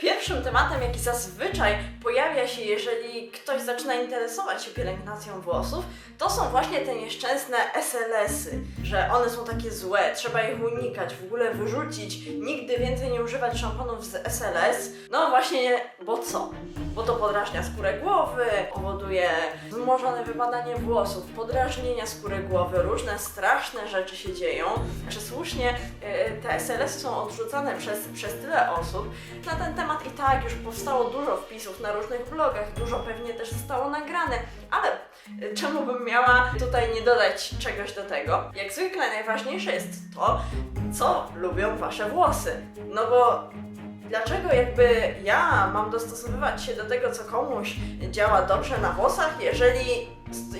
Pierwszym tematem, jaki zazwyczaj pojawia się, jeżeli ktoś zaczyna interesować się pielęgnacją włosów, to są właśnie te nieszczęsne SLS-y, że one są takie złe, trzeba ich unikać, w ogóle wyrzucić, nigdy więcej nie używać szamponów z SLS. No właśnie, bo co? Bo to podrażnia skórę głowy, powoduje wzmożone wypadanie włosów, podrażnienia skóry głowy, różne straszne rzeczy się dzieją. Że słusznie e, te SLS są odrzucane przez, przez tyle osób. Na ten temat i tak już powstało dużo wpisów na różnych blogach, dużo pewnie też zostało nagrane, ale e, czemu bym miała tutaj nie dodać czegoś do tego? Jak zwykle najważniejsze jest to, co lubią wasze włosy. No bo Dlaczego jakby ja mam dostosowywać się do tego, co komuś działa dobrze na włosach, jeżeli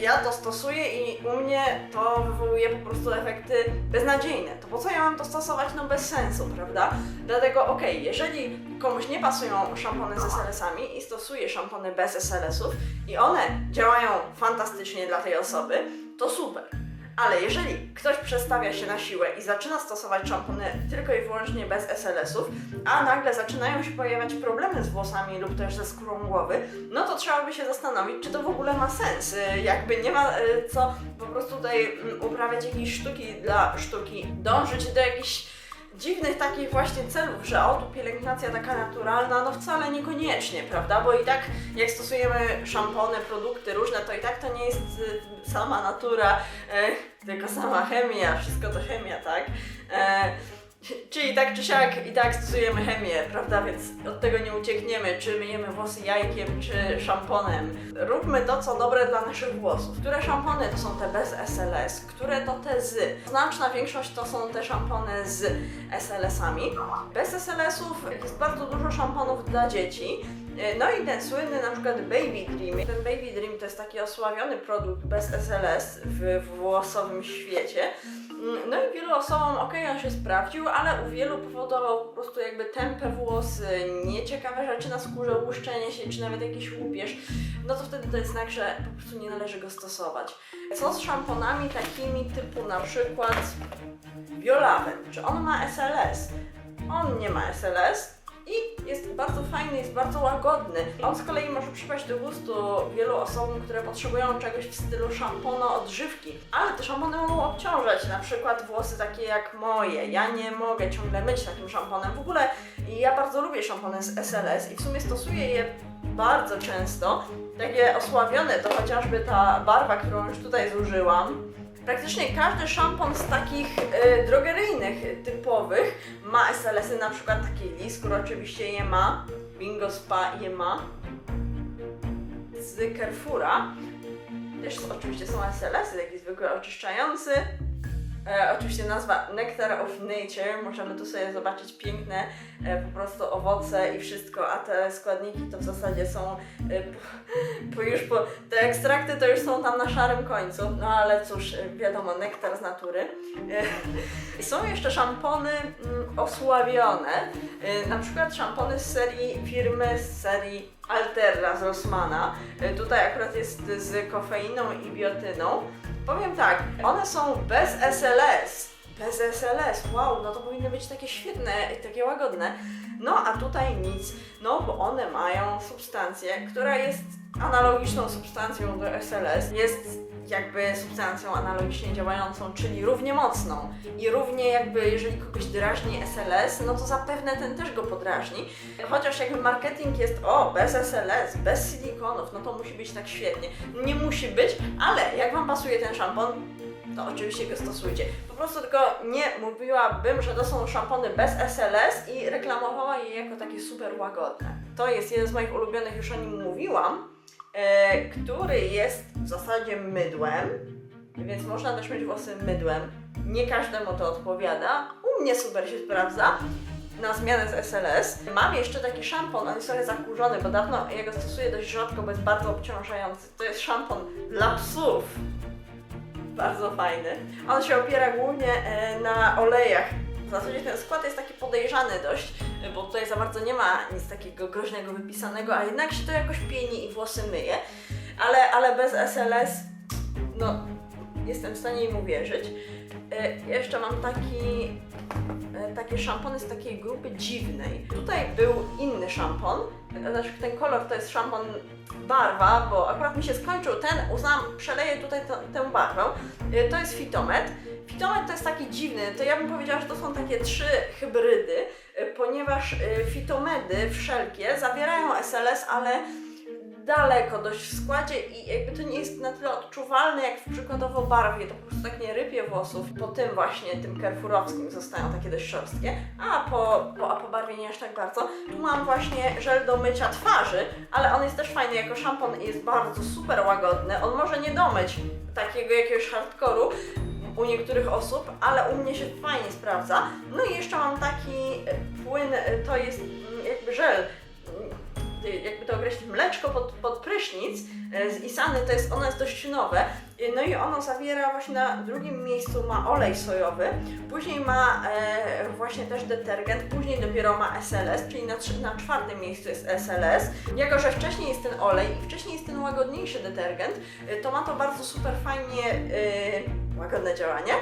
ja to stosuję i u mnie to wywołuje po prostu efekty beznadziejne? To po co ja mam to stosować? No bez sensu, prawda? Dlatego okej, jeżeli komuś nie pasują szampony z SLS-ami i stosuje szampony bez SLS-ów i one działają fantastycznie dla tej osoby, to super. Ale jeżeli ktoś przestawia się na siłę i zaczyna stosować szampony tylko i wyłącznie bez SLS-ów, a nagle zaczynają się pojawiać problemy z włosami lub też ze skórą głowy, no to trzeba by się zastanowić, czy to w ogóle ma sens. Y, Jakby nie ma y, co po prostu tutaj mm, uprawiać jakiejś sztuki dla sztuki, dążyć do jakichś dziwnych takich właśnie celów, że o tu pielęgnacja taka naturalna, no wcale niekoniecznie, prawda? Bo i tak jak stosujemy szampony, produkty różne, to i tak to nie jest y, sama natura, e, tylko sama chemia, wszystko to chemia, tak? E, Czyli tak czy siak i tak stosujemy chemię, prawda? Więc od tego nie uciekniemy, czy myjemy włosy jajkiem, czy szamponem. Róbmy to, co dobre dla naszych włosów. Które szampony to są te bez SLS, które to te z. Znaczna większość to są te szampony z SLS-ami. Bez SLS-ów jest bardzo dużo szamponów dla dzieci. No i ten słynny na przykład Baby Dream. Ten Baby Dream to jest taki osławiony produkt bez SLS w włosowym świecie. No i wielu osobom, okej, on się sprawdził, ale u wielu powodował po prostu jakby tępe włosy, nieciekawe rzeczy na skórze, łuszczenie się, czy nawet jakiś łupież. No to wtedy to jest znak, że po prostu nie należy go stosować. Co z szamponami takimi typu na przykład Biolaven? Czy on ma SLS? On nie ma SLS, i jest bardzo fajny, jest bardzo łagodny. On z kolei może przypaść do gustu wielu osobom, które potrzebują czegoś w stylu szampona odżywki. Ale te szampony mogą obciążać na przykład włosy takie jak moje. Ja nie mogę ciągle myć takim szamponem. W ogóle ja bardzo lubię szampony z SLS i w sumie stosuję je bardzo często. Takie osłabione to chociażby ta barwa, którą już tutaj zużyłam. Praktycznie każdy szampon z takich y, drogeryjnych typowych ma SLS-y, na przykład taki Liskur oczywiście je ma, Bingo Spa je ma, z Carrefoura też oczywiście są SLS-y, taki zwykły oczyszczający. E, oczywiście nazwa Nectar of Nature, możemy tu sobie zobaczyć piękne e, po prostu owoce i wszystko, a te składniki to w zasadzie są e, po, po już po, te ekstrakty to już są tam na szarym końcu, no ale cóż, e, wiadomo, nektar z natury. E, są jeszcze szampony mm, osłabione, e, na przykład szampony z serii firmy z serii Alterra z Rossmana. E, Tutaj akurat jest z kofeiną i biotyną. Powiem tak, one są bez SLS. Bez SLS, wow, no to powinny być takie świetne, takie łagodne. No a tutaj nic, no bo one mają substancję, która jest analogiczną substancją do SLS. Jest jakby substancją analogicznie działającą, czyli równie mocną. I równie jakby, jeżeli kogoś drażni SLS, no to zapewne ten też go podrażni. Chociaż jakby marketing jest, o, bez SLS, bez silikonów, no to musi być tak świetnie. Nie musi być, ale jak Wam pasuje ten szampon, to oczywiście go stosujcie. Po prostu tylko nie mówiłabym, że to są szampony bez SLS i reklamowała je jako takie super łagodne. To jest jeden z moich ulubionych, już o nim mówiłam, który jest w zasadzie mydłem, więc można też mieć włosy mydłem. Nie każdemu to odpowiada. U mnie super się sprawdza. Na zmianę z SLS. Mam jeszcze taki szampon, on jest trochę zakurzony, bo dawno ja go stosuję dość rzadko, bo jest bardzo obciążający. To jest szampon dla psów. Bardzo fajny. On się opiera głównie e, na olejach. W zasadzie ten skład jest taki podejrzany dość, e, bo tutaj za bardzo nie ma nic takiego groźnego wypisanego, a jednak się to jakoś pieni i włosy myje. Ale, ale bez SLS, no, jestem w stanie im uwierzyć. E, Jeszcze mam taki, e, takie szampony z takiej grupy dziwnej. Tutaj był inny szampon, znaczy ten kolor to jest szampon barwa, bo akurat mi się skończył ten, uznałam, przeleję tutaj tę barwę. E, To jest Fitomet. Fitomet to jest taki dziwny, to ja bym powiedziała, że to są takie trzy hybrydy, e, ponieważ e, fitomedy wszelkie zawierają SLS, ale daleko dość w składzie i jakby to nie jest na tyle odczuwalne jak w przykładowo barwie, to po prostu tak nie rypie włosów. Po tym właśnie, tym kerfurowskim zostają takie dość szorstkie, a po, po, a po barwie nie aż tak bardzo. Tu mam właśnie żel do mycia twarzy, ale on jest też fajny jako szampon i jest bardzo super łagodny. On może nie domyć takiego jakiegoś hardkoru, u niektórych osób, ale u mnie się fajnie sprawdza. No i jeszcze mam taki e, płyn, e, to jest mm, jakby żel, mm, jakby to określić, mleczko pod, pod prysznic e, z Isany, to jest, ono jest dość nowe. No i ono zawiera właśnie na drugim miejscu ma olej sojowy, później ma e, właśnie też detergent, później dopiero ma SLS, czyli na, na czwartym miejscu jest SLS. Jako, że wcześniej jest ten olej i wcześniej jest ten łagodniejszy detergent, to ma to bardzo super fajnie e, łagodne działanie,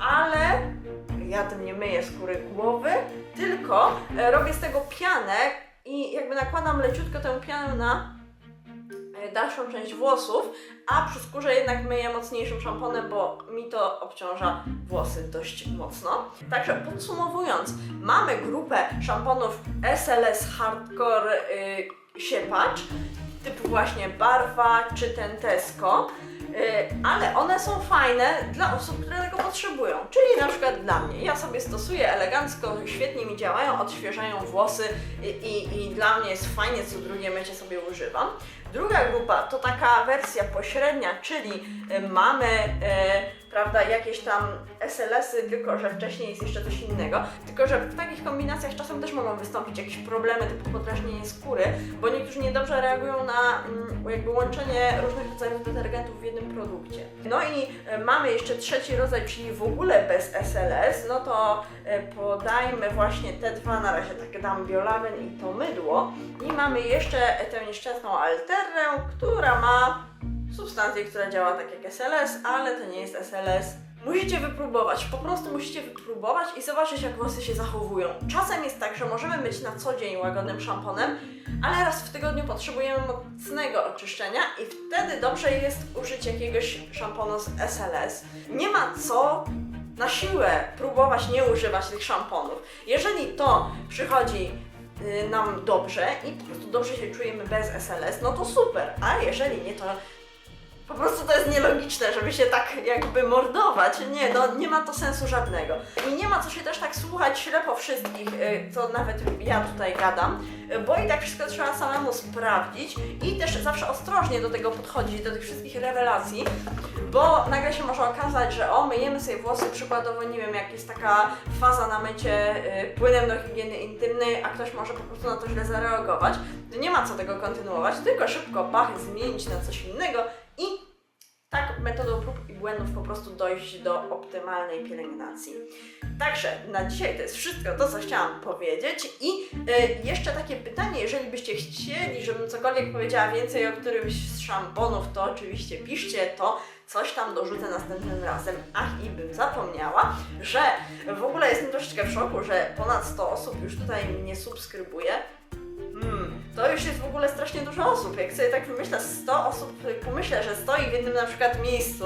ale ja tym nie myję skóry głowy, tylko e, robię z tego pianę i jakby nakładam leciutko tę pianę na e, dalszą część włosów, a przy skórze jednak myję mocniejszym szamponem, bo mi to obciąża włosy dość mocno. Także podsumowując, mamy grupę szamponów SLS Hardcore y, siepacz, typu właśnie Barwa czy ten Tesco, ale one są fajne dla osób, które tego potrzebują, czyli na przykład dla mnie. Ja sobie stosuję elegancko, świetnie mi działają, odświeżają włosy i, i, i dla mnie jest fajnie, co drugie mycie sobie używam. Druga grupa to taka wersja pośrednia, czyli y, mamy y, prawda, jakieś tam SLS-y, tylko że wcześniej jest jeszcze coś innego. Tylko, że w takich kombinacjach czasem też mogą wystąpić jakieś problemy typu podrażnienie skóry, bo niektórzy niedobrze reagują na mm, jakby łączenie różnych rodzajów detergentów w jednym produkcie. No i e, mamy jeszcze trzeci rodzaj, czyli w ogóle bez SLS, no to e, podajmy właśnie te dwa, na razie tak dam biolawen i to mydło. I mamy jeszcze tę nieszczęsną alterę, która ma substancję, która działa tak jak SLS, ale to nie jest SLS. Musicie wypróbować, po prostu musicie wypróbować i zobaczyć, jak włosy się zachowują. Czasem jest tak, że możemy myć na co dzień łagodnym szamponem, ale raz w tygodniu potrzebujemy mocnego oczyszczenia i wtedy dobrze jest użyć jakiegoś szamponu z SLS. Nie ma co na siłę próbować nie używać tych szamponów. Jeżeli to przychodzi y, nam dobrze i po prostu dobrze się czujemy bez SLS, no to super, a jeżeli nie, to po prostu to jest nielogiczne, żeby się tak jakby mordować. Nie, no nie ma to sensu żadnego. I nie ma co się też tak słuchać ślepo wszystkich, y, co nawet ja tutaj gadam, bo i tak wszystko trzeba samemu sprawdzić i też zawsze ostrożnie do tego podchodzić, do tych wszystkich rewelacji, bo nagle się może okazać, że o, myjemy sobie włosy, przykładowo, nie wiem, jak jest taka faza na mycie y, płynem do higieny intymnej, a ktoś może po prostu na to źle zareagować, to nie ma co tego kontynuować, tylko szybko pachy zmienić na coś innego metodą prób i błędów po prostu dojść do optymalnej pielęgnacji. Także na dzisiaj to jest wszystko to, co chciałam powiedzieć i y, jeszcze takie pytanie, jeżeli byście chcieli, żebym cokolwiek powiedziała więcej o którymś z szamponów, to oczywiście piszcie to, coś tam dorzucę następnym razem. Ach, i bym zapomniała, że w ogóle jestem troszeczkę w szoku, że ponad 100 osób już tutaj mnie subskrybuje. To już jest w ogóle strasznie dużo osób. Jak sobie tak wymyślę 100 osób, pomyślę, że stoi w jednym na przykład miejscu,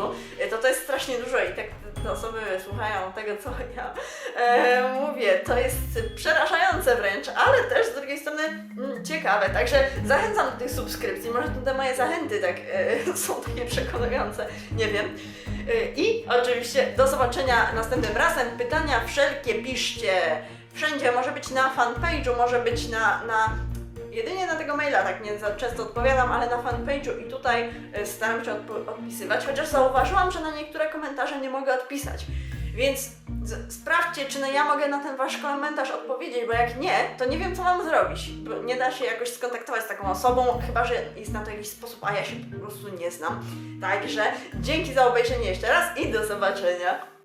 to to jest strasznie dużo i tak te- osoby słuchają tego, co ja e, mówię. To jest przerażające wręcz, ale też z drugiej strony mm, ciekawe. Także zachęcam do tych subskrypcji. Może te moje zachęty tak e, są takie przekonujące, nie wiem. E, I oczywiście do zobaczenia następnym razem. Pytania wszelkie piszcie wszędzie. Może być na fanpage'u, może być na, na Jedynie na tego maila tak nie za często odpowiadam, ale na fanpage'u i tutaj y, staram się odpo- odpisywać, chociaż zauważyłam, że na niektóre komentarze nie mogę odpisać. Więc sprawdźcie, czy ja mogę na ten wasz komentarz odpowiedzieć, bo jak nie, to nie wiem, co mam zrobić. Bo nie da się jakoś skontaktować z taką osobą, chyba że jest na to jakiś sposób, a ja się po prostu nie znam. Także dzięki za obejrzenie jeszcze raz i do zobaczenia.